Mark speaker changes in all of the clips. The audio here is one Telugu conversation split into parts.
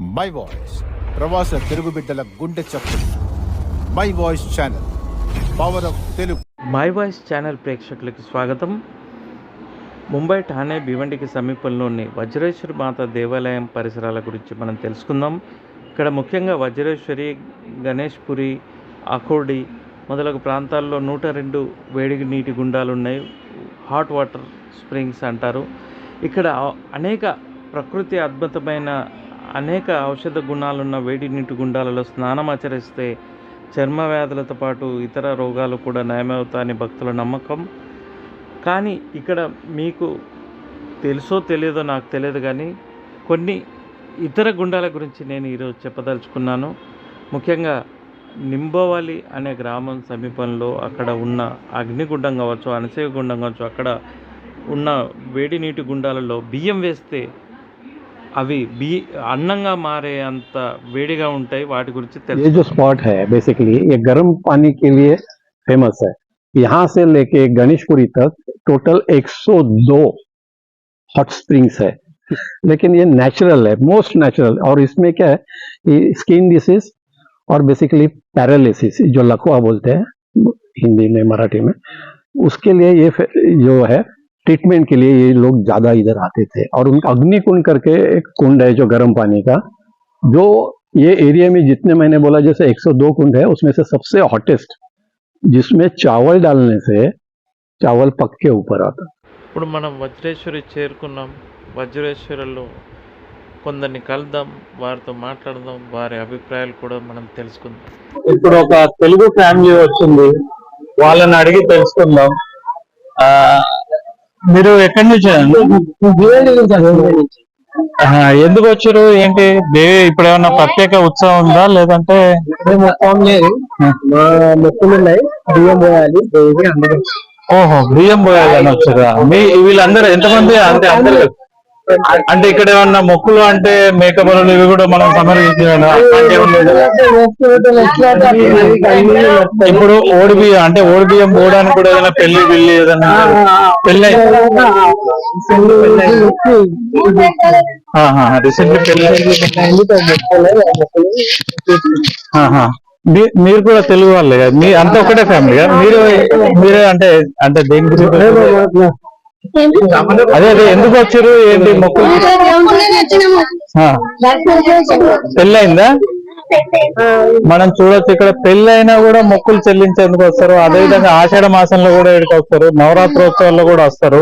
Speaker 1: మై వాయిస్ ప్రవాస తెలుగు బిడ్డల గుండె చప్పుడు. My voice channel power of Telugu
Speaker 2: my voice channel ప్రేక్షకులకు స్వాగతం. ముంబై ఠానే భివండికి సమీపంలోని వజ్రేశ్వరి మాత దేవాలయం పరిసరాల గురించి మనం తెలుసుకుందాం. ఇక్కడ ముఖ్యంగా వజ్రేశ్వరి గణేష్పురి అకోడి మొదలగు ప్రాంతాల్లో నూట రెండు వేడి నీటి గుండాలు ఉన్నాయి. హాట్ వాటర్ స్ప్రింగ్స్ అంటారు. ఇక్కడ అనేక ప్రకృతి అద్భుతమైన అనేక ఔషధ గుణాలున్న వేడి నీటి గుండాలలో స్నానం ఆచరిస్తే చర్మ వ్యాధులతో పాటు ఇతర రోగాలు కూడా నయమవుతాయని భక్తుల నమ్మకం. కానీ ఇక్కడ మీకు తెలుసో తెలియదో నాకు తెలియదు కానీ కొన్ని ఇతర గుండాల గురించి నేను ఈరోజు చెప్పదలుచుకున్నాను. ముఖ్యంగా నింబోవాలి అనే గ్రామం సమీపంలో అక్కడ ఉన్న అగ్నిగుండం కావచ్చు అనసేయ గుండం కావచ్చు అక్కడ ఉన్న వేడి నీటి గుండాలలో బియ్యం వేస్తే అవి బి అన్నంగా మారే అంత వేడిగా ఉంటాయి వాటి గురించి
Speaker 3: ये
Speaker 2: తెలుసు
Speaker 3: जो स्पॉट है बेसिकली ये गर्म पानी के लिए फेमस है यहाँ से लेके गणेशपुरी तक टोटल 102 हॉट स्प्रिंग्स है लेकिन ये नेचुरल है मोस्ट नेचुरल और इसमें क्या है ये स्किन डिसीज और बेसिकली पैरालिसिस जो लकवा बोलते हैं हिंदी में मराठी में उसके लिए ये फे- जो है ट्रीटमेंट के लिए ये लोग ज्यादा इधर आते थे और उनका अग्नि कुंड करके एक कुंड है जो गर्म पानी का जो ये एरिया में जितने मैंने बोला जैसे 102 कुंड है उसमें से सबसे हॉटेस्ट जिसमें चावल डालने से चावल पक के ऊपर आता
Speaker 2: ఇప్పుడు మనం వజ్రేశ్వరి చేరుకున్నాం వజ్రేశ్వరిలో కొందరిని కలుద్దాం వారితో మాట్లాడదాం వారి అభిప్రాయాలు కూడా మనం తెలుసుకుందాం
Speaker 4: ఇప్పుడు ఒక తెలుగు ఫ్యామిలీ వచ్చింది వాళ్ళని అడిగి తెలుసుకుందాం ఆ మీరు ఎక్కడి నుంచి ఎందుకు వచ్చారు? ఏంటి? ఇప్పుడు ఏమన్నా ప్రత్యేక ఉత్సవం ఉందా? లేదంటే
Speaker 5: మొత్తం లేదు మా మొక్కులు ఉన్నాయి బియ్యం పోయాలి
Speaker 4: ఓహో బియ్యం పోయాలని వచ్చారా? మీ వీళ్ళందరూ ఎంతమంది? అంటే అందరు అంటే ఇక్కడ ఏమన్నా మొక్కులు అంటే మేకబలు ఇవి కూడా మనం సమర్పించాలి ఇప్పుడు ఓడి అంటే ఓడిబియ్యం పోవడానికి కూడా ఏదైనా పెళ్ళి పెళ్ళి ఏదైనా పెళ్ళి రీసెంట్లీ మీరు కూడా తెలుగు వాళ్ళే కదా? మీ అంతా ఒకటే ఫ్యామిలీ మీరు మీరే అంటే అంటే దేని గురించి? అదే అదే ఎందుకు వచ్చారు? ఏంటి మొక్కులు? ఆ, పెళ్ళయిందా? మనం చూడొచ్చు ఇక్కడ పెళ్ళైనా కూడా మొక్కులు చెల్లించేందుకు వస్తారు. అదే విధంగా ఆషాఢ మాసంలో కూడా ఇక్కడికి వస్తారు. నవరాత్రోత్సవాల్లో కూడా వస్తారు.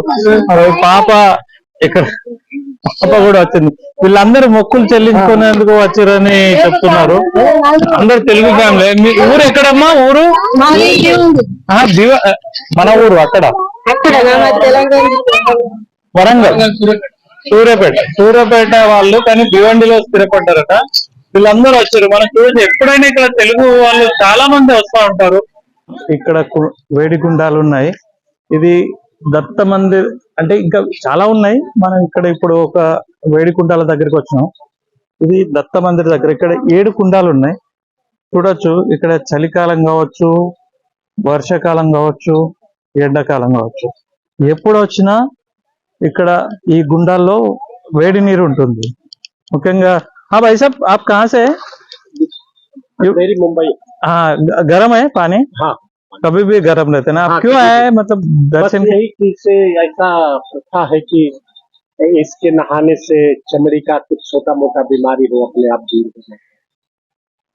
Speaker 4: మరి పాప ఇక్కడ పాప కూడా వచ్చింది. వీళ్ళందరూ మొక్కులు చెల్లించుకునేందుకు వచ్చారని చెప్తున్నారు. అందరు తెలుగు ఫ్యామిలీ. మీ ఊరు ఎక్కడమ్మా? ఊరు? మన ఊరు అక్కడ. వరంగల్. సూర్యాపేట. సూర్యాపేట వాళ్ళు కానీ భివండిలో స్థిరపడ్డారట. వీళ్ళందరూ వచ్చారు. మనం చూడండి ఎప్పుడైనా ఇక్కడ తెలుగు వాళ్ళు చాలా మంది వస్తూ ఉంటారు. ఇక్కడ కు- వేడి గుండాలు ఉన్నాయి. ఇది దత్త మందిర్ అంటే ఇంకా చాలా ఉన్నాయి. మనం ఇక్కడ ఇప్పుడు ఒక వేడి కుండాల దగ్గరికి వచ్చినాం. ఇది దత్త మందిర్ దగ్గర. ఇక్కడ ఏడు కుండాలు ఉన్నాయి. చూడొచ్చు. ఇక్కడ చలికాలం కావచ్చు వర్షాకాలం కావచ్చు ఎండాకాలం కావచ్చు ఎప్పుడు వచ్చినా ఇక్కడ ఈ గుండాల్లో వేడి నీరు ఉంటుంది ముఖ్యంగా हाँ भाई साहब आप कहाँ से हैं?
Speaker 3: मेरी मुंबई
Speaker 4: हाँ ग- गर्म है पानी
Speaker 3: हाँ
Speaker 4: कभी भी गर्म रहते हैं ना आप
Speaker 3: हाँ,
Speaker 4: क्यों
Speaker 3: कभी
Speaker 4: आए मतलब
Speaker 3: बस
Speaker 4: दर्शन
Speaker 3: यही चीज से ऐसा प्रथा है कि इसके नहाने से चमड़ी का कुछ छोटा मोटा बीमारी हो अपने आप दूर हो जाए तो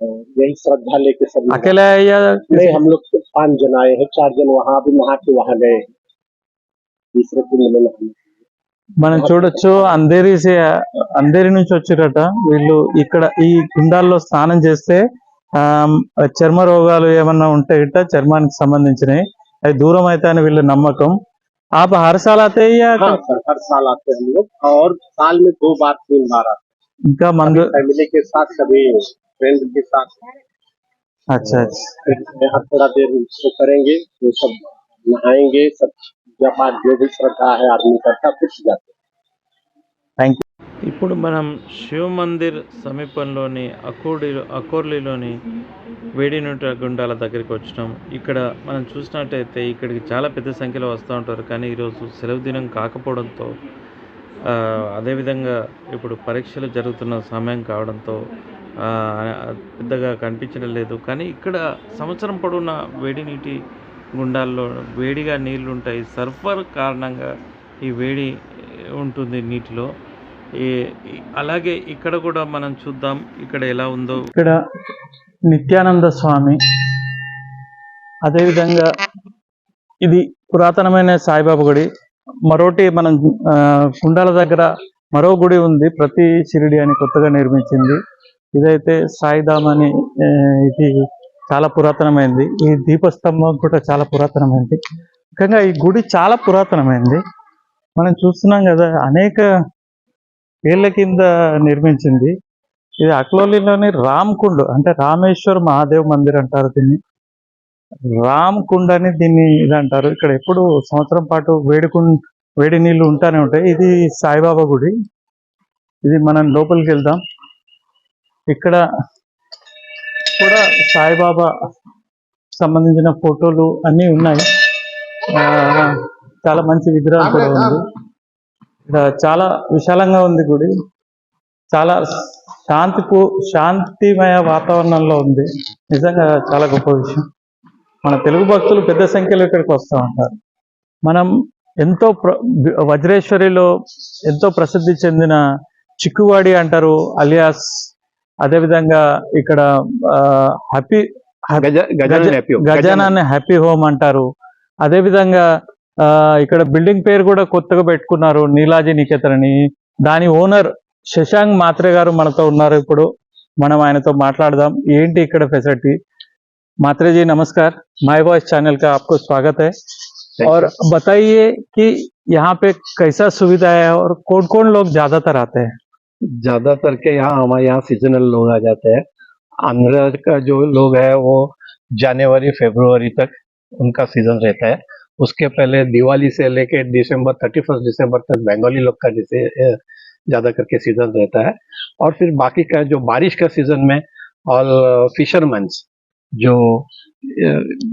Speaker 3: यही श्रद्धा लेके सब लोग-
Speaker 4: अकेले आए या
Speaker 3: नहीं हम लोग तो पांच जन आए हैं चार जन वहां भी नहा के वहां गए तीसरे कुंड में नहाने
Speaker 4: మనం చూడొచ్చు అంధేరి సే అంధేరి నుంచి వచ్చిరట వీళ్ళు ఇక్కడ ఈ కుండాల్లో స్నానం చేస్తే ఆ చర్మ రోగాలు ఏమన్నా ఉంటే ఇట్ట చర్మానికి సంబంధించినవి అవి దూరం అయితే అని వీళ్ళ నమ్మకం आप हर साल आते हैं या
Speaker 3: हाँ सर हर साल आते हैं हम लोग और साल में दो बार तीन बार आते
Speaker 4: ఇంకా మందు
Speaker 3: हैं फैमिली के साथ कभी फ्रेंड के साथ
Speaker 4: अच्छा अच्छा
Speaker 3: यहाँ थोड़ा देर उसको करेंगे वो सब नहाएंगे सब पूजा पाठ जो भी श्रद्धा है आदमी करता कुछ जाते
Speaker 4: థ్యాంక్ యూ
Speaker 2: ఇప్పుడు మనం శివ మందిర్ సమీపంలోని అకోడి అకోర్లిలోని వేడి నీటి గుండాల దగ్గరికి వచ్చినాం ఇక్కడ మనం చూసినట్టయితే ఇక్కడికి చాలా పెద్ద సంఖ్యలో వస్తూ ఉంటారు కానీ ఈరోజు సెలవు దినం కాకపోవడంతో ఆ, అదేవిధంగా ఇప్పుడు పరీక్షలు జరుగుతున్న సమయం కావడంతో పెద్దగా కనిపించడం లేదు. కానీ ఇక్కడ సంవత్సరం పొడవునా వేడి నీటి గుండాల్లో వేడిగా నీళ్ళు ఉంటాయి. సర్ఫర్ కారణంగా ఈ వేడి ఉంటుంది నీటిలో. ఈ ఈ- అలాగే ఇక్కడ కూడా మనం చూద్దాం ఇక్కడ ఎలా ఉందో.
Speaker 4: ఇక్కడ నిత్యానంద స్వామి. అదేవిధంగా ఇది పురాతనమైన సాయిబాబా గుడి. మరోటి మనం ఆ, కుండాల దగ్గర మరో గుడి ఉంది ప్రతి షిరిడి అని కొత్తగా నిర్మించింది. ఇదైతే సాయిధామ్ అని ఇది చాలా పురాతనమైంది. ఈ దీపస్తంభం కూడా చాలా పురాతనమైంది. ముఖ్యంగా ఈ గుడి చాలా పురాతనమైంది. మనం చూస్తున్నాం కదా అనేక ఏళ్ళ కింద నిర్మించింది. ఇది అక్లోలిలోని రామ్ కుండ్ అంటే రామేశ్వర్ మహాదేవ్ మందిర్ అంటారు దీన్ని. రామ్ కుండ అని దీన్ని ఇది అంటారు ఇక్కడ ఎప్పుడు సంవత్సరం పాటు వేడి వేడి నీళ్ళు ఉంటానే ఉంటాయి. ఇది సాయిబాబా గుడి. ఇది మనం లోపలికి వెళ్దాం. ఇక్కడ కూడా సాయిబాబా సంబంధించిన ఫోటోలు అన్నీ ఉన్నాయి. చాలా మంచి విగ్రహం కూడా ఉంది. ఇక్కడ చాలా విశాలంగా ఉంది గుడి. చాలా శాంతిపు శాంతిమయ వాతావరణంలో ఉంది. నిజంగా చాలా గొప్ప విషయం. మన తెలుగు భక్తులు పెద్ద సంఖ్యలో ఇక్కడికి వస్తూ ఉంటారు. మనం ఎంతో వజ్రేశ్వరిలో ఎంతో ప్రసిద్ధి చెందిన చిక్కువాడి అంటారు అలియాస్. అదేవిధంగా ఇక్కడ హ్యాపీ గజానాన్ని హ్యాపీ హోమ్ అంటారు. అదేవిధంగా ఇక్కడ బిల్డింగ్ పేరు కూడా కొత్తగా పెట్టుకున్నారు నీలాజీ నికేతన్ దాని ఓనర్ శశాంక్ మాత్రే గారు మనతో ఉన్నారు ఇప్పుడు. మనం ఆయనతో మాట్లాడదాం. ఏంటి ఇక్కడ ఫెసిలిటీ? मात्रे जी नमस्कार। माई वॉइस चैनल का आपको स्वागत है। और बताइए कि यहाँ पे कैसा सुविधा है और कौन कौन लोग ज़्यादातर आते हैं?
Speaker 3: ज़्यादातर के यहाँ हमारे यहाँ सीजनल लोग आ जाते हैं। आंध्र का जो लोग है वो जनवरी फरवरी तक उनका सीज़न रहता है। उसके पहले दिवाली से लेके दिसंबर थर्टी फ़र्स्ट दिसंबर तक बंगाली लोग का जैसे ज़्यादा करके सीज़न रहता है। और फिर बाकी का जो बारिश का सीज़न में ऑल फिशरमैन्स जो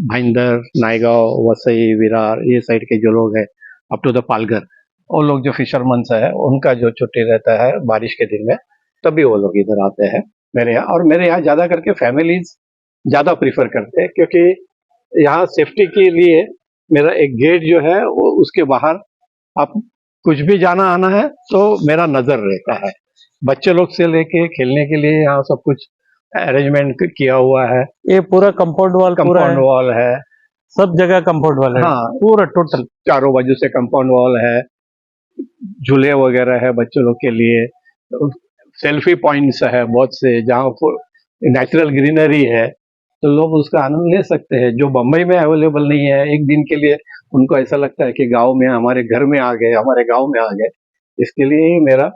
Speaker 3: भाईंदर, नायगांव, वसई, विरार, ये साइड के जो लोग हैं अप टू द पालघर, वो लोग जो फिशरमैन्स है, उनका जो छुट्टी रहता है बारिश के दिन में, तभी वो लोग इधर आते हैं मेरे यहाँ। और मेरे यहाँ ज़्यादा करके फैमिलीज़ ज़्यादा प्रीफर करते हैं, क्योंकि यहाँ सेफ्टी के लिए मेरा एक गेट जो है, वो उसके बाहर आप कुछ भी जाना आना है तो मेरा नज़र रहता है। बच्चे लोग से लेके, खेलने के लिए यहाँ सब कुछ अरेंजमेंट किया हुआ है।
Speaker 4: ये पूरा कंपाउंड वॉल
Speaker 3: कंपाउंड
Speaker 4: है।
Speaker 3: वॉल है।
Speaker 4: सब जगह कंपाउंड वॉल है।
Speaker 3: हाँ।
Speaker 4: पूरा टोटल
Speaker 3: चारों बाजू से कंपाउंड वॉल है। झूले वगैरह है बच्चों लोग के लिए। सेल्फी पॉइंट्स है बहुत से जहाँ नेचुरल ग्रीनरी है। तो लोग उसका आनंद ले सकते हैं। जो बम्बई में अवेलेबल नहीं है एक दिन के लिए उनको ऐसा लगता है कि गाँव में हमारे घर में आ गए हमारे गाँव में आ गए। इसके लिए ही मेरा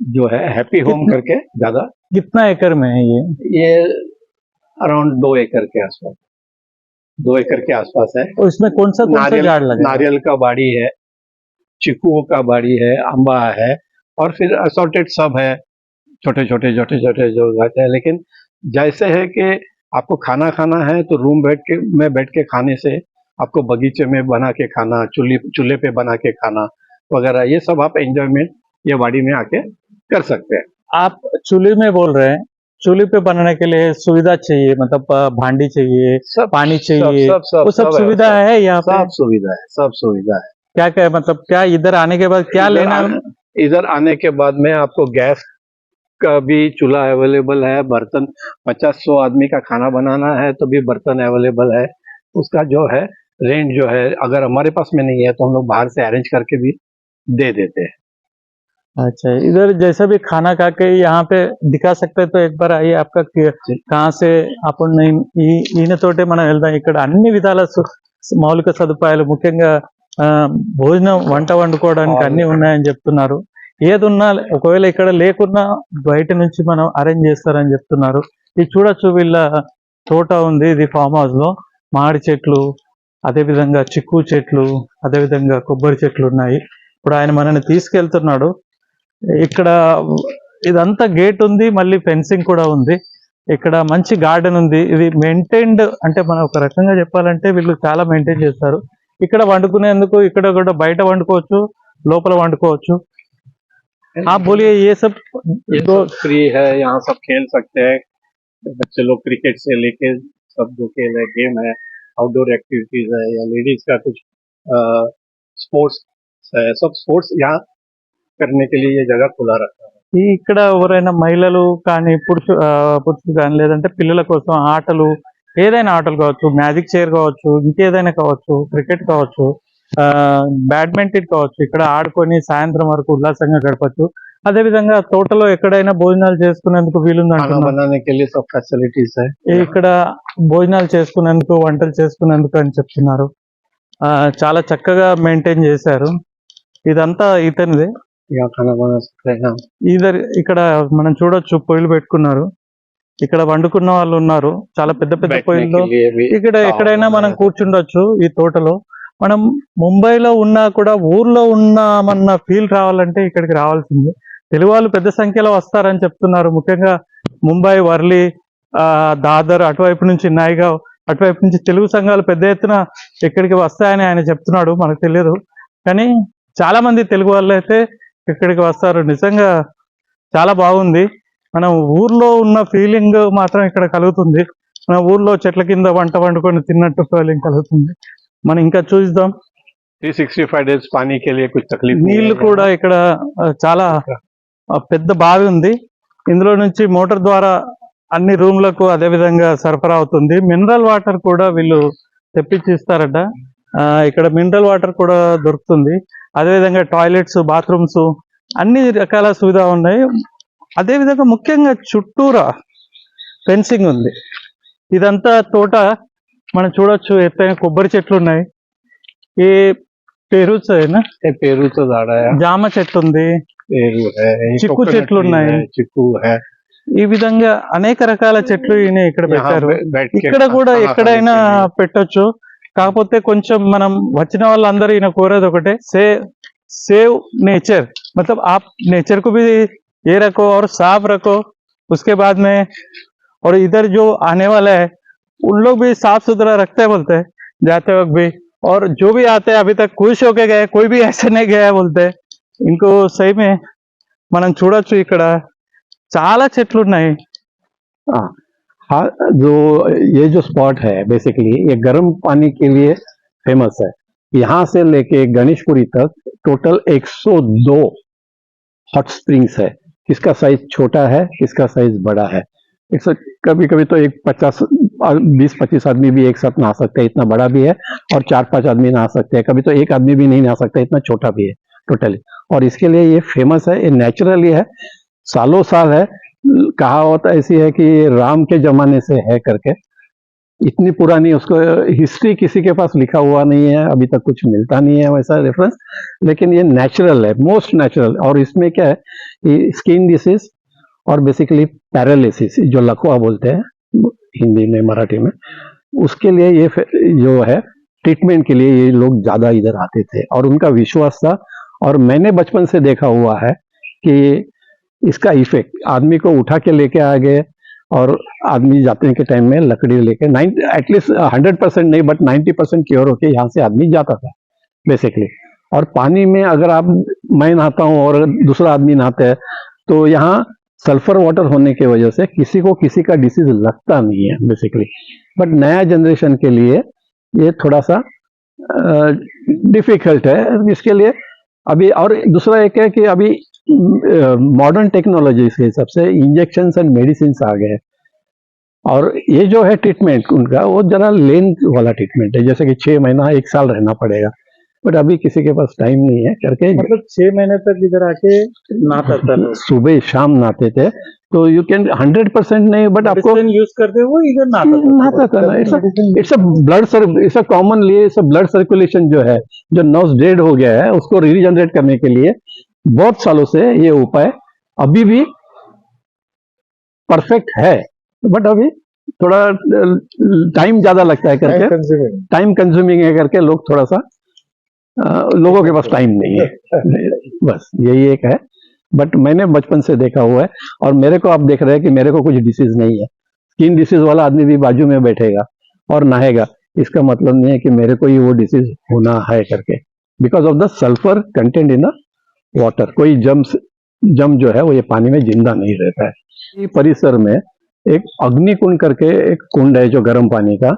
Speaker 3: जो है हैप्पी होम करके ज़्यादा।
Speaker 4: कितना एकड़ में है ये?
Speaker 3: ये अराउंड दो एकड़ के आसपास। दो एकड़ के आसपास है।
Speaker 4: और इसमें कौन सा कौन सा
Speaker 3: नारियल
Speaker 4: झाड़ लगा
Speaker 3: नारियल का बाड़ी है चिक्कुओं का बाड़ी है आंबा है और फिर असॉर्टेड सब है। छोटे छोटे छोटे छोटे जो रहते हैं। लेकिन जैसे है कि आपको खाना खाना है तो रूम बैठ के में बैठ के खाने से आपको बगीचे में बना के खाना चूल्हे चूल्हे पे बना के खाना वगैरह ये सब आप एंजॉयमेंट ये बाड़ी में आके कर सकते हैं।
Speaker 4: आप चूल्हे में बोल रहे हैं चूल्हे पे बनाने के लिए सुविधा चाहिए मतलब भांडी चाहिए
Speaker 3: सब
Speaker 4: पानी चाहिए
Speaker 3: सब सब सब,
Speaker 4: वो सब
Speaker 3: सब है,
Speaker 4: सुविधा
Speaker 3: सब-
Speaker 4: है यहाँ पे?
Speaker 3: सब सुविधा है सब सुविधा है।
Speaker 4: क्या क्या मतलब क्या इधर आने के बाद क्या लेना
Speaker 3: इधर आने के बाद में आपको गैस का भी चूल्हा अवेलेबल है बर्तन पचास सौ आदमी का खाना बनाना है तो भी बर्तन अवेलेबल है। उसका जो है रेंट जो है अगर हमारे पास में नहीं है तो हम लोग बाहर से अरेंज करके भी दे देते हैं।
Speaker 4: अच्छा इधर जैसा भी खाना खा के यहाँ पे दिखा सकते हैं तो एक बार आइए आपका कि- कहाँ से అప్పుడు నేను ఈ ఈయనతోటే మనం వెళ్దాం ఇక్కడ అన్ని విధాల సు- మౌలిక సదుపాయాలు ముఖ్యంగా ఆ, భోజనం వంట వండుకోవడానికి అన్ని ఉన్నాయని చెప్తున్నారు ఏది ఉన్నా ఒకవేళ ఇక్కడ లేకున్నా బయట నుంచి మనం అరేంజ్ చేస్తారని చెప్తున్నారు ఇది చూడొచ్చు వీళ్ళ తోట ఉంది ఇది ఫామ్ హౌస్ లో మామిడి చెట్లు అదే విధంగా చిక్కు చెట్లు అదే విధంగా కొబ్బరి చెట్లు ఉన్నాయి ఇప్పుడు ఆయన మనల్ని తీసుకెళ్తున్నాడు ఇక్కడ ఇదంతా గేట్ ఉంది మళ్ళీ ఫెన్సింగ్ కూడా ఉంది ఇక్కడ మంచి గార్డెన్ ఉంది ఇది మెయింటైన్డ్ అంటే మనం ఒక రకంగా చెప్పాలంటే వీళ్ళు చాలా మెయింటైన్ చేస్తారు ఇక్కడ వండుకునేందుకు ఇక్కడ కూడా బయట వండుకోవచ్చు లోపల వండుకోవచ్చు
Speaker 2: आप बोलिए ये सब
Speaker 3: ये
Speaker 2: दो
Speaker 3: सब फ्री है यहाँ सब खेल सकते हैं बच्चे लोग क्रिकेट से लेके सब जो खेल है गेम है आउटडोर एक्टिविटीज है या लेडीज का कुछ स्पोर्ट्स है सब स्पोर्ट्स यहाँ करने के लिए ये जगह खुला रहता है
Speaker 4: ఈ ఇక్కడ ఎవరైనా మహిళలు కానీ పురుషు ఆ, పురుషులు కానీ లేదంటే పిల్లల కోసం ఆటలు ఏదైనా ఆటలు కావచ్చు మ్యాజిక్ చైర్ కావచ్చు ఇంకేదైనా కావచ్చు క్రికెట్ కావచ్చు ఆ బ్యాడ్మింటన్ కావచ్చు ఇక్కడ ఆడుకొని సాయంత్రం వరకు ఉల్లాసంగా గడపచ్చు అదే విధంగా తోటలో ఎక్కడైనా భోజనాలు చేసుకునేందుకు వీలుంది
Speaker 3: खाना
Speaker 4: అంటున్నారు
Speaker 3: बनाने के लिए सब फैसिलिटीज है
Speaker 4: ఇక్కడ భోజనాలు చేసుకునేందుకు వంటలు చేసుకునేందుకు అని చెప్తున్నారు ఆ చాలా చక్కగా మెయింటైన్ చేశారు ఇదంతా ఇతనిదే ఈధర్ ఇక్కడ మనం చూడొచ్చు పొయ్యిలు పెట్టుకున్నారు. ఇక్కడ వండుకున్న వాళ్ళు ఉన్నారు. చాలా పెద్ద పెద్ద పొయ్యిల్లో. ఇక్కడ ఎక్కడైనా మనం కూర్చుండొచ్చు ఈ తోటలో. మనం ముంబైలో ఉన్నా కూడా ఊర్లో ఉన్నామన్న ఫీల్ రావాలంటే ఇక్కడికి రావాల్సిందే. తెలుగు వాళ్ళు పెద్ద సంఖ్యలో వస్తారని చెప్తున్నారు. ముఖ్యంగా ముంబై వర్లీ దాదర్ అటువైపు నుంచి నాయగావ్ అటువైపు నుంచి తెలుగు సంఘాలు పెద్ద ఎత్తున ఇక్కడికి వస్తాయని ఆయన చెప్తున్నాడు. మనకు తెలియదు కానీ చాలా మంది తెలుగు వాళ్ళు అయితే ఇక్కడికి వస్తారు. నిజంగా చాలా బాగుంది. మనం ఊర్లో ఉన్న ఫీలింగ్ మాత్రం ఇక్కడ కలుగుతుంది. మన ఊర్లో చెట్ల కింద వంట వండుకొని తిన్నట్టు ఫీలింగ్ కలుగుతుంది. మనం ఇంకా చూద్దాం.
Speaker 3: త్రీ సిక్స్టీ ఫైవ్ డేస్
Speaker 4: పానీకి
Speaker 3: నీళ్ళు
Speaker 4: కూడా ఇక్కడ చాలా పెద్ద బావి ఉంది. ఇందులో నుంచి మోటార్ ద్వారా అన్ని రూమ్లకు విధంగా సరఫరా అవుతుంది. మినరల్ వాటర్ కూడా వీళ్ళు తెప్పించి ఇస్తారట. ఇక్కడ మినరల్ వాటర్ కూడా దొరుకుతుంది. అదేవిధంగా టాయిలెట్స్ బాత్రూమ్స్ అన్ని రకాల సువిధ ఉన్నాయి. అదేవిధంగా ముఖ్యంగా చుట్టూరా ఫెన్సింగ్ ఉంది. ఇదంతా తోట మనం చూడొచ్చు ఎత్తైన కొబ్బరి చెట్లు ఉన్నాయి. ఏ పేరుచ్ అయినా జామ చెట్టు ఉంది.
Speaker 3: చిక్కు
Speaker 4: చెట్లు ఉన్నాయి.
Speaker 3: చిక్కు
Speaker 4: ఈ విధంగా అనేక రకాల చెట్లు ఇక్కడ పెట్టారు. ఇక్కడ కూడా ఎక్కడైనా పెట్టొచ్చు. కాకపోతే కొంచెం మనం వచ్చిన వాళ్ళందరూ ఈయన కోరేది ఒకటే సే సేవ్ नेचर मतलब आप नेचर को भी ये रखो और साफ रखो उसके बाद में और इधर जो आने वाला है उन लोग भी साफ सुथरा रखते हैं बोलते हैं जाते वक्त भी और जो भी आते हैं अभी तक खुश होके गए कोई भी ऐसे नहीं गया बोलते हैं इनको सही में మనం చూడొచ్చు ఇక్కడ చాలా చెట్లు ఉన్నాయి
Speaker 3: हाँ जो, ये जो स्पॉट है बेसिकली ये गर्म पानी के लिए फ़ेमस है। यहाँ से लेके गणेशपुरी तक टोटल 102 हॉट स्प्रिंग्स है। किसका साइज़ छोटा है, किसका साइज़ बड़ा है। एक सौ कभी कभी तो एक पचास बीस, पच्चीस आदमी भी एक साथ नहा सकते हैं, इतना बड़ा भी है, और चार पाँच आदमी नहा सकते हैं। कभी तो एक आदमी भी नहीं नहा सकता, इतना छोटा भी है टोटली और इसके लिए ये फ़ेमस है, ये नेचुरली है, सालों साल है कहावत ऐसी है कि राम के जमाने से है करके। इतनी पुरानी उसको हिस्ट्री किसी के पास लिखा हुआ नहीं है, अभी तक कुछ मिलता नहीं है वैसा रेफरेंस लेकिन ये नेचुरल है मोस्ट नेचुरल और इसमें क्या है स्किन डिसीज और बेसिकली पैरालिसिस जो लकवा बोलते हैं, हिंदी में, मराठी में, उसके लिए ये जो है ट्रीटमेंट के लिए ये लोग ज़्यादा इधर आते थे। और उनका विश्वास था, और मैंने बचपन से देखा हुआ है कि इसका इफ़ेक्ट आदमी को उठा के लेके आ गए और आदमी जाते के टाइम में लकड़ी लेके। Nine at least hundred percent नहीं बट नाइन्टी परसेंट क्योर होके यहाँ से आदमी जाता था बेसिकली और पानी में अगर आप, मैं नहाता हूँ और दूसरा आदमी नहाता है तो यहाँ सल्फ़र वाटर होने की वजह से किसी को किसी का डिसीज लगता नहीं है बेसिकली बट नया जनरेशन के लिए ये थोड़ा सा डिफ़िकल्ट है, इसके लिए अभी, और दूसरा एक है कि अभी मॉडर्न टेक्नोलॉजी के हिसाब से इंजेक्शन एंड मेडिसिन आ गए और ये जो है ट्रीटमेंट उनका वो जरा लेंथ वाला ट्रीटमेंट है। जैसे कि छह महीना एक साल रहना पड़ेगा। बट अभी किसी के पास टाइम नहीं है करके
Speaker 4: मतलब छह महीने तक इधर आके नहाता था।
Speaker 3: सुबह शाम नहाते थे। तो यू कैन हंड्रेड परसेंट नहीं बट आपको
Speaker 4: यूज़ करते हुए इधर नहाता था।
Speaker 3: था it's a blood it's a commonly it's blood circulation जो है जो नर्व्स डेड हो गया है उसको रीजनरेट करने के लिए बहुत सालों से ये उपाय अभी भी परफेक्ट है। बट अभी थोड़ा टाइम ज़्यादा लगता है करके। टाइम कंज्यूमिंग है करके लोग थोड़ा सा लोगों के पास टाइम नहीं है। बस यही एक है। बट मैंने बचपन से देखा हुआ है और मेरे को आप देख रहे हैं कि मेरे को कुछ डिसीज नहीं है। स्किन डिसीज वाला आदमी भी बाजू में बैठेगा और नहाएगा। इसका मतलब नहीं है कि मेरे को ही वो डिसीज होना है करके। Because of the sulphur content in the water कोई जम जम जो है वो ये पानी में ज़िंदा नहीं रहता है। ये परिसर में एक अग्नि कुंड करके एक कुंड है जो गर्म पानी का,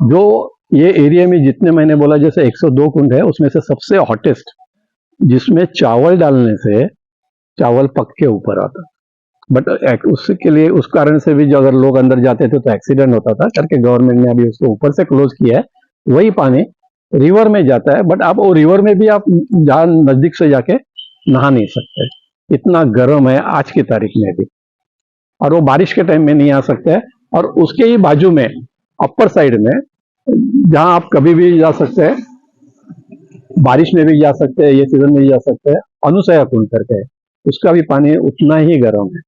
Speaker 3: जो ये एरिया में जितने मैंने बोला, जैसे 102 कुंड है, उसमें से सबसे हॉटेस्ट जिसमें चावल डालने से चावल पक के ऊपर आता। बट उसके लिए, उस कारण से भी जो अगर लोग अंदर जाते थे तो एक्सीडेंट होता था, करके गवर्नमेंट ने अभी उसको ऊपर से क्लोज किया है। वही पानी रिवर में जाता है बट आप वो रिवर में भी आप जहाँ नज़दीक से जाके नहा नहीं सकते। इतना गर्म है आज की तारीख में भी। और वो बारिश के टाइम में नहीं आ सकते और उसके ही बाजू में अपर साइड में, जहाँ आप कभी भी जा सकते हैं, बारिश में भी जा सकते हैं, ये सीज़न में भी जा सकते हैं, अनुसया कुंड करके, उसका भी पानी उतना ही गर्म है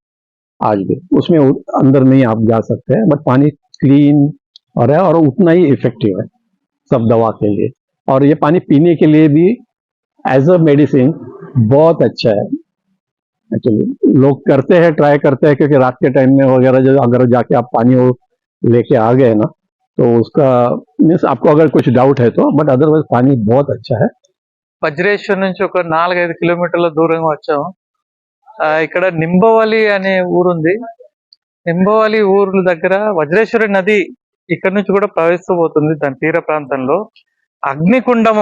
Speaker 3: आज भी। उसमें अंदर नहीं आप जा सकते हैं, बट पानी क्लीन और है और उतना ही इफ़ेक्टिव है, सब दवा के लिए। और ये पानी पीने के लिए भी एज अ मेडिसिन बहुत अच्छा है एक्चुअली लोग करते हैं ट्राई करते हैं क्योंकि रात के टाइम में वगैरह जो अगर जाके आप पानी वो लेके आ गए ना तो उसका मीन्स आपको अगर कुछ डाउट है तो बट अदरवाइज पानी बहुत अच्छा है
Speaker 4: వజ్రేశ్వర్ నుంచి ఒక నాలుగైదు కిలోమీటర్ల దూరంగా వచ్చాము ఆ, ఇక్కడ నింబవలి అనే ఊరుంది నింబవలి ఊరు దగ్గర వజ్రేశ్వరి నది ఇక్కడ నుంచి కూడా ప్రవహిస్తూ పోతుంది దాని తీర ప్రాంతంలో అగ్నిగుండం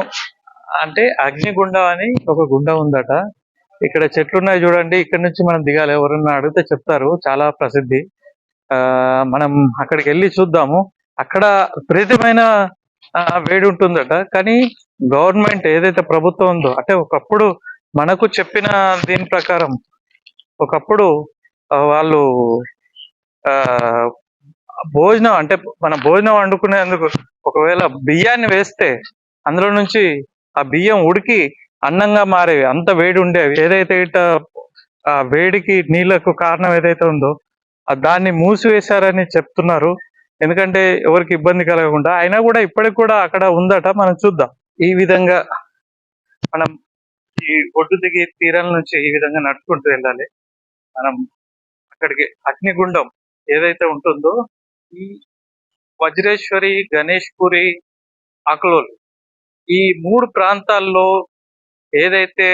Speaker 4: అంటే అగ్నిగుండం అని ఒక గుండం ఉందట. ఇక్కడ చెట్లు ఉన్నాయి చూడండి. ఇక్కడ నుంచి మనం దిగాలి. ఎవరన్నా అడిగితే చెప్తారు. చాలా ప్రసిద్ధి. ఆ మనం అక్కడికి వెళ్ళి చూద్దాము. అక్కడ విపరీతమైన ఆ, వేడి ఉంటుందట. కానీ గవర్నమెంట్ ఏదైతే ప్రభుత్వం ఉందో అంటే ఒకప్పుడు మనకు చెప్పిన దీని ప్రకారం ఒకప్పుడు వాళ్ళు ఆ భోజనం అంటే మన భోజనం వండుకునేందుకు ఒకవేళ బియ్యాన్ని వేస్తే అందులో నుంచి ఆ బియ్యం ఉడికి అన్నంగా మారేవి అంత వేడి ఉండేవి ఏదైతే ఇట ఆ వేడికి నీళ్ళకు కారణం ఏదైతే ఉందో దాన్ని మూసివేశారని చెప్తున్నారు. ఎందుకంటే ఎవరికి ఇబ్బంది కలగకుండా అయినా కూడా ఇప్పటికి కూడా అక్కడ ఉందట మనం చూద్దాం. ఈ విధంగా మనం ఈ ఒడ్డు దిగి తీరం నుంచి ఈ విధంగా నడుచుకుంటూ వెళ్ళాలి. మనం అక్కడికి అగ్నిగుండం ఏదైతే ఉంటుందో ఈ వజ్రేశ్వరి గణేష్ పురి అక్లోల్ ఈ మూడు ప్రాంతాల్లో ఏదైతే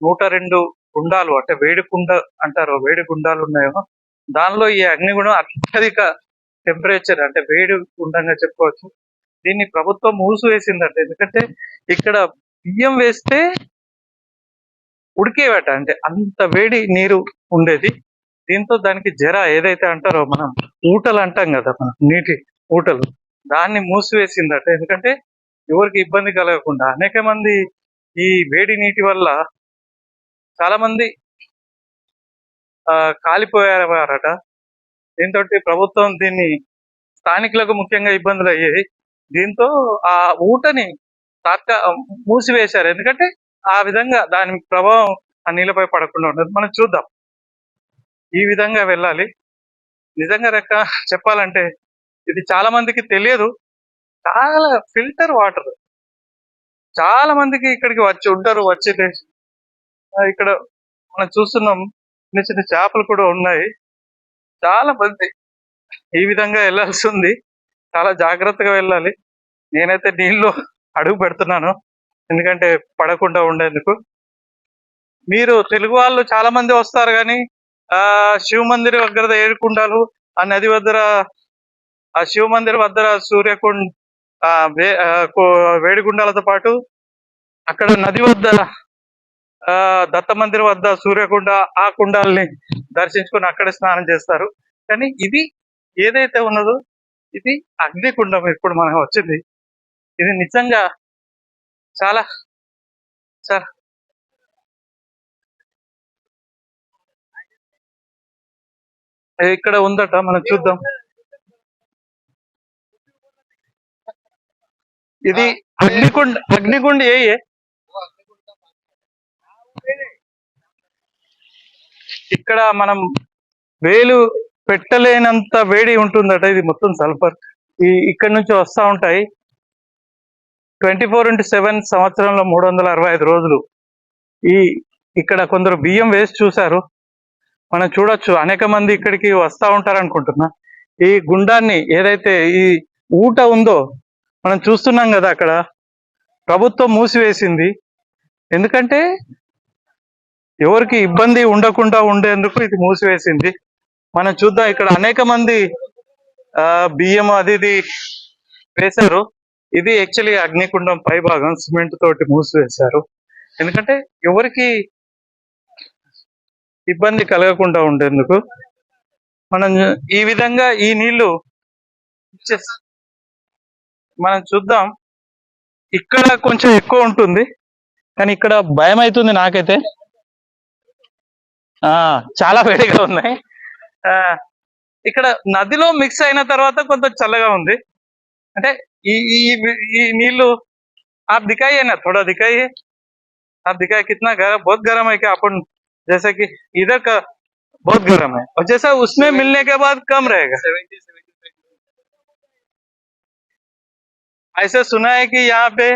Speaker 4: నూట రెండు గుండాలు అంటే వేడి కుండ అంటారో వేడి గుండాలు ఉన్నాయో దానిలో ఈ అగ్నిగుణం అత్యధిక టెంపరేచర్ అంటే వేడి గుండంగా చెప్పుకోవచ్చు. దీన్ని ప్రభుత్వం మూసివేసిందంట ఎందుకంటే ఇక్కడ బియ్యం వేస్తే ఉడికేవట అంటే అంత వేడి నీరు ఉండేది. దీంతో దానికి జర ఏదైతే అంటారో మనం ఊటలు అంటాం కదా మనం నీటి ఊటలు దాన్ని మూసివేసిందట. ఎందుకంటే ఎవరికి ఇబ్బంది కలగకుండా అనేక మంది ఈ వేడి నీటి వల్ల చాలామంది ఆ, కాలిపోయారట. దీంతో ప్రభుత్వం దీన్ని స్థానికులకు ముఖ్యంగా ఇబ్బందులు అయ్యాయి. దీంతో ఆ ఊటని తాత్కా మూసివేశారు. ఎందుకంటే ఆ విధంగా దాని ప్రభావం ఆ నీళ్ళపై పడకుండా ఉండదు మనం చూద్దాం. ఈ విధంగా వెళ్ళాలి. నిజంగా రెక్క చెప్పాలంటే ఇది చాలా మందికి తెలియదు. చాలా ఫిల్టర్ వాటర్. చాలా మందికి ఇక్కడికి వచ్చి ఉంటారు వచ్చి ఇక్కడ మనం చూస్తున్నాం చిన్న చిన్న చేపలు కూడా ఉన్నాయి. చాలా మంది ఈ విధంగా వెళ్ళాల్సి ఉంది. చాలా జాగ్రత్తగా వెళ్ళాలి. నేనైతే నీళ్ళు అడుగు పెడుతున్నాను ఎందుకంటే పడకుండా ఉండేందుకు. మీరు తెలుగు వాళ్ళు చాలా మంది వస్తారు కానీ ఆ శివ మందిర్ దగ్గర ఏడుకుండాలు ఆ నది వద్దర ఆ శివ మందిర్ వద్దర సూర్యకుండ్ ఆ వే వేడిగుండాలతో పాటు అక్కడ నది వద్ద ఆ దత్త మందిర్ వద్ద సూర్యకుండ ఆ కుండాలని దర్శించుకొని అక్కడే స్నానం చేస్తారు. కానీ ఇది ఏదైతే ఉన్నదో ఇది అగ్నికుండం ఇప్పుడు మనం వచ్చింది. ఇది నిజంగా చాలా చాలా ఇక్కడ ఉందట మనం చూద్దాం. ఇది అగ్నికుండ అగ్నికుండ ఏ? ఇక్కడ మనం వేలు పెట్టలేనంత వేడి ఉంటుందట ఇది మొత్తం సల్ఫర్. ఈ ఇక్కడ నుంచి వస్తా ఉంటాయి ట్వంటీ ఫోర్ ఇంటూ సెవెన్ సంవత్సరంలో మూడు వందల అరవై ఐదు రోజులు. ఈ ఇక్కడ కొందరు బియ్యం వేసి చూశారు. మనం చూడొచ్చు అనేక మంది ఇక్కడికి వస్తా ఉంటారు అనుకుంటున్నా ఈ గుండాన్ని ఏదైతే ఈ ఊట ఉందో మనం చూస్తున్నాం కదా అక్కడ. ప్రభుత్వం మూసివేసింది. ఎందుకంటే ఎవరికి ఇబ్బంది ఉండకుండా ఉండేందుకు ఇది మూసివేసింది. మనం చూద్దాం ఇక్కడ అనేక మంది ఆ బియ్యం అది ఇది వేశారు. ఇది యాక్చువల్లీ అగ్నికుండం పై భాగం సిమెంట్ తోటి మూసివేశారు. ఎందుకంటే ఎవరికి ఇబ్బంది కలగకుండా ఉండేందుకు. మనం ఈ విధంగా ఈ నీళ్ళు మనం చూద్దాం ఇక్కడ కొంచెం ఎక్కువ ఉంటుంది కానీ ఇక్కడ భయం అవుతుంది నాకైతే ఆ చాలా వేడిగా ఉన్నాయి ఆ ఇక్కడ నదిలో మిక్స్ అయిన తర్వాత కొంత చల్లగా ఉంది అంటే ఈ ఈ ఈ నీళ్లు आप दिखाइए ना थोड़ा दिखाइए आप दिखाइए कितना गर्म बहुत गर्म है क्या अपन जैसे कि इधर का बहुत गर्म है और जैसा उसमें मिलने के बाद कम रहेगा ऐसे सुना है कि यहाँ पे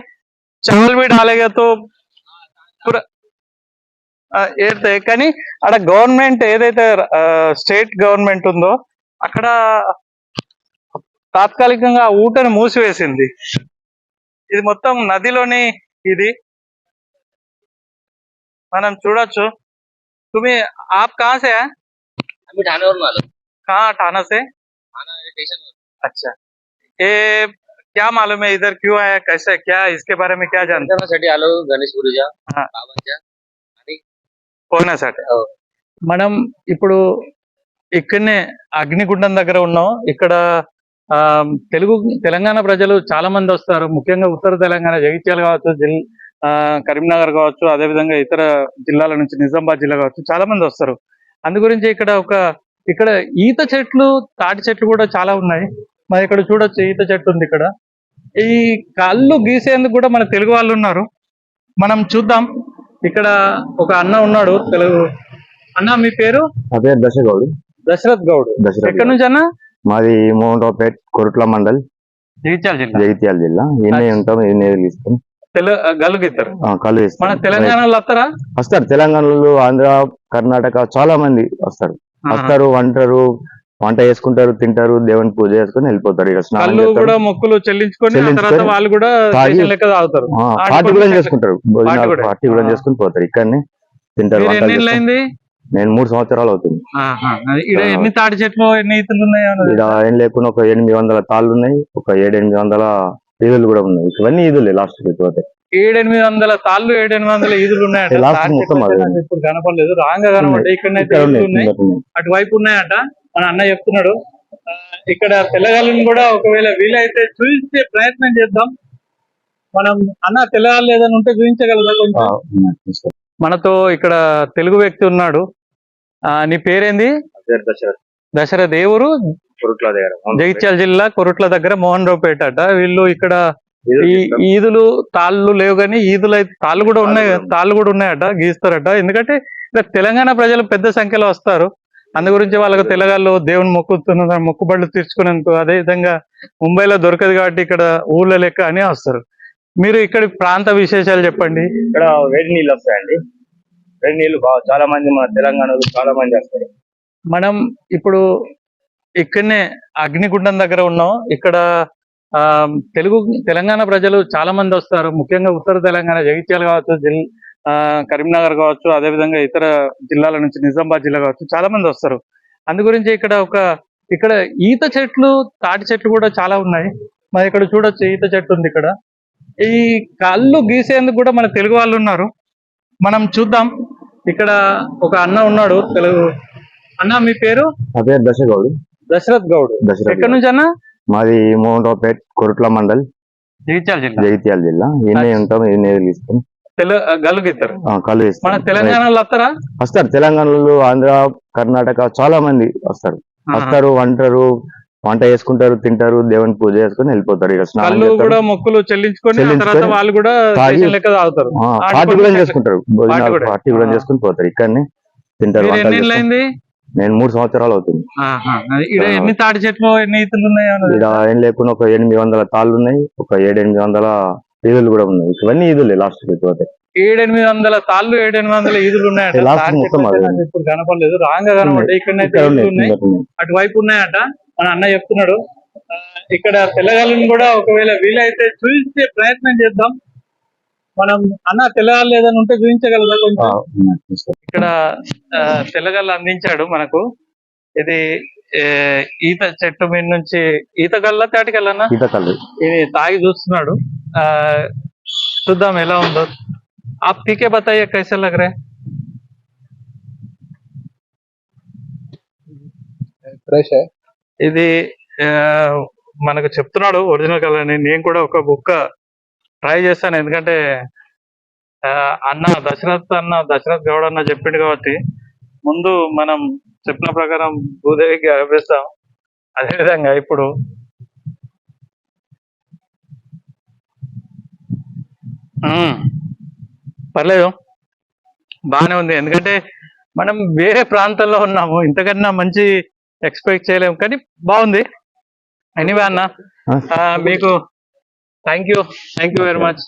Speaker 4: चावल भी डालेगा तो पूरा ఆ, ఏరుతాయి కానీ అక్కడ గవర్నమెంట్ ఏదైతే స్టేట్ గవర్నమెంట్ ఉందో అక్కడ తాత్కాలికంగా ఆ ఊటను మూసివేసింది ఇది మొత్తం నదిలోని ఇది మనం చూడొచ్చు तुम्हें आप कहाँ से हैं
Speaker 5: आम्ही ठाण्यावरून आलो
Speaker 4: कहाँ ठाना से
Speaker 5: ठाणा स्टेशन
Speaker 4: अच्छा ये क्या मालूम है इधर क्यों आया कैसे क्या इसके बारे में क्या जानते
Speaker 5: दर्शनासाठी आलो गणेशपुरीच्या
Speaker 4: हा.
Speaker 5: बाबांच्या
Speaker 4: పోయినసారి
Speaker 5: हो.
Speaker 4: మనం ఇప్పుడు ఇక్కడనే అగ్నిగుండం దగ్గర ఉన్నాం ఇక్కడ ఆ, తెలుగు తెలంగాణ ప్రజలు చాలా మంది వస్తారు ముఖ్యంగా ఉత్తర తెలంగాణ జగిత్యాల కావచ్చు జిల్ ఆ, కరీంనగర్ కావచ్చు అదే విధంగా ఇతర జిల్లాల నుంచి నిజామాబాద్ జిల్లా కావచ్చు చాలా మంది వస్తారు అందు గురించి ఇక్కడ ఒక ఇక్కడ ఈత చెట్లు తాటి చెట్లు కూడా చాలా ఉన్నాయి మరి ఇక్కడ చూడొచ్చు ఈత చెట్టు ఉంది ఇక్కడ ఈ కళ్ళు గీసేందుకు కూడా మన తెలుగు వాళ్ళు ఉన్నారు. మనం చూద్దాం. ఇక్కడ ఒక అన్న ఉన్నాడు తెలుగు. అన్న మీ పేరు?
Speaker 6: పేరు దశగౌడ్.
Speaker 4: దశరథ్ గౌడ్.
Speaker 6: దశరథ్
Speaker 4: ఎక్కడి నుంచి అన్న?
Speaker 6: మాది మోహన్రావుపేట్ కొరుట్ల మండల్.
Speaker 4: జగిత్యాల జిల్లా.
Speaker 6: జగిత్యాల జిల్లా. ఎన్ని ఉంటాం ఎన్ని కళ్ళు
Speaker 4: మన తెలంగాణలో వస్తారా?
Speaker 6: వస్తారు. తెలంగాణలో ఆంధ్ర కర్ణాటక చాలా మంది వస్తారు. వస్తారు వంటారు వంట చేసుకుంటారు తింటారు దేవుని పూజ చేసుకుని వెళ్ళిపోతారు. ఇక స్నానం
Speaker 4: కూడా మొక్కులు చెల్లించుకొని వాళ్ళు కూడా
Speaker 6: పార్టీ కూడా చేసుకుంటారు. భోజనాలు. పార్టీ కూడా. చేసుకుని పోతారు ఇక్కడనే. తింటారు నేను మూడు సంవత్సరాలు అవుతుంది.
Speaker 4: ఎన్ని తాటి చెట్లు ఎన్ని ఈతలు ఉన్నాయి అన్నది.
Speaker 6: ఇక్కడ ఏం లేకుండా ఒక ఎనిమిది వందల తాళ్ళు ఉన్నాయి ఒక ఏడు ఎనిమిది వందల ఈదులు కూడా ఉన్నాయి. ఇవన్నీ ఈదులే లాస్ట్ పోతే
Speaker 4: ఏడెనిమిది వందల తాళ్ళు ఏడెనిమిది వందల ఈదులు ఉన్నాయట. ఇప్పుడు కనపడలేదు. రాంగా కనపడ్డాయి. ఇక్కడ
Speaker 6: ఇక్కడ ఇక్కడ.
Speaker 4: అటువైపు ఉన్నాయట. మన అన్న చెప్తున్నాడు. ఇక్కడ తెల్లగాళ్ళని కూడా ఒకవేళ వీలైతే చూపించే ప్రయత్నం చేద్దాం. మనం అన్న తెల్లగాళ్ళు ఏదైనా ఉంటే చూపించగలరా కొంచెం. మనతో ఇక్కడ తెలుగు వ్యక్తి ఉన్నాడు. ఆ నీ పేరేంది? దశరథ్. ఏ ఊరు?
Speaker 6: కొరుట్ల దగ్గర.
Speaker 4: జగిత్యాల జిల్లా కొరుట్ల దగ్గర మోహన్ రావుపేట అట. వీళ్ళు ఇక్కడ ఈ ఈదులు తాళ్ళు లేవు కానీ ఈదులు అయితే తాళ్ళు కూడా ఉన్నాయి.
Speaker 6: తాళ్ళు కూడా
Speaker 4: తాళ్ళు కూడా ఉన్నాయట గీస్తారట. ఎందుకంటే ఇక్కడ తెలంగాణ ప్రజలు పెద్ద సంఖ్యలో వస్తారు. అందు గురించి వాళ్ళకి తెలంగాణలో దేవుని మొక్కుతున్నారు మొక్కుబడులు తీర్చుకునేందుకు అదే విధంగా ముంబైలో దొరకదు కాబట్టి ఇక్కడ ఊళ్ళో లెక్క అని వస్తారు. మీరు ఇక్కడ ప్రాంత విశేషాలు చెప్పండి.
Speaker 6: ఇక్కడ వేడి నీళ్ళు వస్తాయండి వేడి నీళ్ళు చాలా మంది మన తెలంగాణలో చాలా మంది వస్తారు.
Speaker 4: మనం ఇప్పుడు ఇక్కడనే అగ్నిగుండం దగ్గర ఉన్నాం. ఇక్కడ తెలుగు తెలంగాణ ప్రజలు చాలా మంది వస్తారు. ముఖ్యంగా ఉత్తర తెలంగాణ జగిత్యాల కావచ్చు కరీంనగర్ కావచ్చు అదే విధంగా ఇతర జిల్లాల నుంచి నిజామాబాద్ జిల్లా కావచ్చు చాలా మంది వస్తారు. అందు గురించి ఇక్కడ ఒక ఇక్కడ ఈత చెట్లు తాటి చెట్లు కూడా చాలా ఉన్నాయి. మరి ఇక్కడ చూడొచ్చు ఈత చెట్టు ఉంది ఇక్కడ. ఈ కళ్ళు గీసేందుకు కూడా మన తెలుగు వాళ్ళు ఉన్నారు. మనం చూద్దాం. ఇక్కడ ఒక అన్న ఉన్నాడు తెలుగు. అన్న మీ పేరు?
Speaker 6: పేరు దశగౌడ్.
Speaker 4: దశరథ్ గౌడ్.
Speaker 6: దశరథ్
Speaker 4: ఎక్కడి నుంచి అన్న?
Speaker 6: మాది మోహన్రావుపేట్ కొరుట్ల మండల్.
Speaker 4: జగిత్యాల జిల్లా.
Speaker 6: జగిత్యాల జిల్లా. ఎన్ని ఉంటాం ఎన్ని తీసుకుంటాం కళ్ళు
Speaker 4: మన తెలంగాణలో వస్తారా?
Speaker 6: వస్తారు. తెలంగాణలో ఆంధ్ర కర్ణాటక చాలా మంది వస్తారు. వస్తారు వంటారు వంట చేసుకుంటారు తింటారు దేవుని పూజ చేసుకుని వెళ్ళిపోతారు. స్నానం
Speaker 4: కూడా మొక్కులు చెల్లించుకొని వాళ్ళు కూడా
Speaker 6: పార్టీ
Speaker 4: కూడా
Speaker 6: చేసుకుంటారు. పార్టీ కూడా. చేసుకుని పోతారు. ఇక్కడనే తింటారు నేను మూడు సంవత్సరాలు అవుతుంది.
Speaker 4: ఎన్ని తాటి చెట్లు ఎన్ని ఈతలు ఉన్నాయి
Speaker 6: ఏం లేకుండా ఒక ఎనిమిది వందల తాళ్ళు ఉన్నాయి. ఒక ఏడు ఎనిమిది వందల ఈదులు కూడా ఉన్నాయి. ఇవన్నీ ఈదులే లాస్ట్ పోతే
Speaker 4: ఏడెనిమిది వందల తాళ్ళు ఏడెనిమిది వందల ఈదులు ఉన్నాయట.
Speaker 6: లాస్ట్ మొత్తం
Speaker 4: ఇప్పుడు కనపడలేదు. రాంగా కనపడ్డాయి ఇక్కడ. అటువైపు ఉన్నాయట. మన అన్న చెప్తున్నాడు. ఇక్కడ తెల్లగాళ్ళని కూడా ఒకవేళ వీలైతే చూపించే ప్రయత్నం చేద్దాం. మనం అన్న తెల్లగాళ్ళు ఏదైనా ఉంటే చూపించగలరా కొంచెం? ఇక్కడ ఆ, తెల్లగల్ల అందించాడు మనకు. ఇది ఈత చెట్టు మీద నుంచి ఈత గల్ల తాటికల్లన్నా
Speaker 6: ఈత కళ్ళు.
Speaker 4: ఇది తాగి చూస్తున్నాడు. చూద్దాం ఎలా ఉందో आप पी के बताइए कैसे लग रहे हैं
Speaker 5: ఫ్రెష్
Speaker 4: ఇది ఆ, మనకు చెప్తున్నాడు ఒరిజినల్ కలర్ అని నేను కూడా ఒక బుక్క ట్రై చేస్తాను ఎందుకంటే ఆ, అన్న దశరథ్ అన్న దశరథ్ గౌడ్ అన్న చెప్పిండు కాబట్టి ముందు మనం చెప్పిన ప్రకారం భూదేవికి అర్పిస్తాం అదేవిధంగా ఇప్పుడు పర్లేదు. బాగానే ఉంది. ఎందుకంటే మనం వేరే ప్రాంతంలో ఉన్నాము. ఇంతకన్నా మంచి ఎక్స్పెక్ట్ చేయలేము. కానీ బాగుంది. ఎనీవే అన్న మీకు thank you thank you very much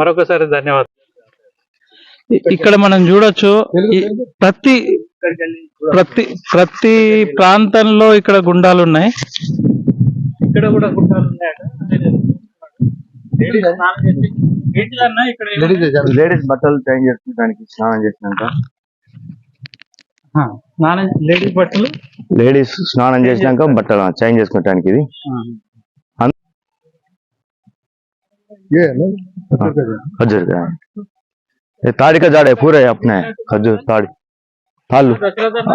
Speaker 4: మరొకసారి ధన్యవాదాలు. ఇక్కడ మనం చూడొచ్చు ప్రతి ప్రతి ప్రతి ప్రాంతంలో ఇక్కడ గుండాలు ఉన్నాయి ఇక్కడ కూడా గుండాలు ఉన్నాయట లేడీస్ స్నానం చేసి- ఏంటిదన్నా ఇక్కడ ఏమన్నా?
Speaker 6: లేడీస్ బట్టలు చేంజ్ చేసుకోవడానికి స్నానం చేసినాక
Speaker 4: ఆ, స్నానం లేడీస్ బట్టలు
Speaker 6: లేడీస్ స్నానం చేసినాక బట్టలు చేంజ్ చేసుకోవడానికి ఇది खजूर का ये ताड़ी का झाड़ है पूरे अपने खजूर ताड़ी తాళ్ళు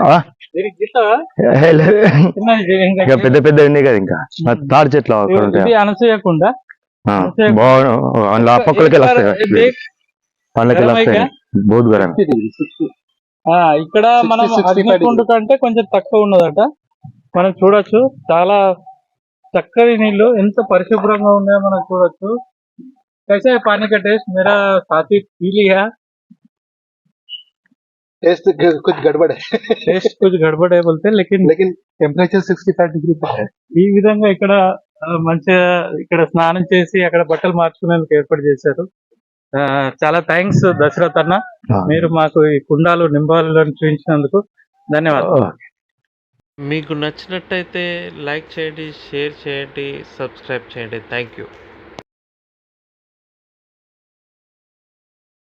Speaker 6: ఆ?
Speaker 4: మీరు గీతావా?
Speaker 6: ఏ లే.
Speaker 4: చిన్నది ఇది ఇంకా
Speaker 6: ఇంకా పెద్ద పెద్ద ఉన్నాయి కదా ఇంకా ఆ తాడి చెట్లు అక్కడ
Speaker 4: ఇది
Speaker 6: ఉంటాయి
Speaker 4: అనసూయకుండా
Speaker 6: ఆ, బాగుండు అందులో ఆ పక్కలకి వస్తాయి కదా ఇవి. పళ్ళకి
Speaker 4: గరం
Speaker 6: వస్తాయి
Speaker 4: అయితే?
Speaker 6: బౌద్ధ గరం
Speaker 4: ఆ, ఇక్కడ మనం
Speaker 5: 60, 65
Speaker 4: అగ్నికుండు కంటే కొంచెం తక్కువ ఉన్నదట మనం చూడొచ్చు చాలా చక్కని నీళ్లు ఎంత పరిశుభ్రంగా ఉన్నాయో మనం చూడొచ్చు कैसा है पानी का टेस्ट मेरा साथी पी लिया
Speaker 5: टेस्ट कुछ गड़बड़ है
Speaker 4: टेस्ट कुछ गड़बड़ है बोलते हैं, लेकिन
Speaker 5: लेकिन टेम्परेचर 65 डिग्री पर है
Speaker 4: ఈ విధంగా ఇక్కడ ఆ, మంచిగా ఇక్కడ స్నానం చేసి అక్కడ బట్టలు మార్చుకునేందుకు ఏర్పాటు చేశారు. ఆ, చాలా థ్యాంక్స్ దశరథ్ అన్న. మీరు మాకు ఈ కుండాలు నింబాలను చూపించినందుకు ధన్యవాదాలు.
Speaker 2: మీకు నచ్చినట్టయితే లైక్ చేయండి షేర్ చేయండి సబ్స్క్రైబ్ చేయండి. Thank you.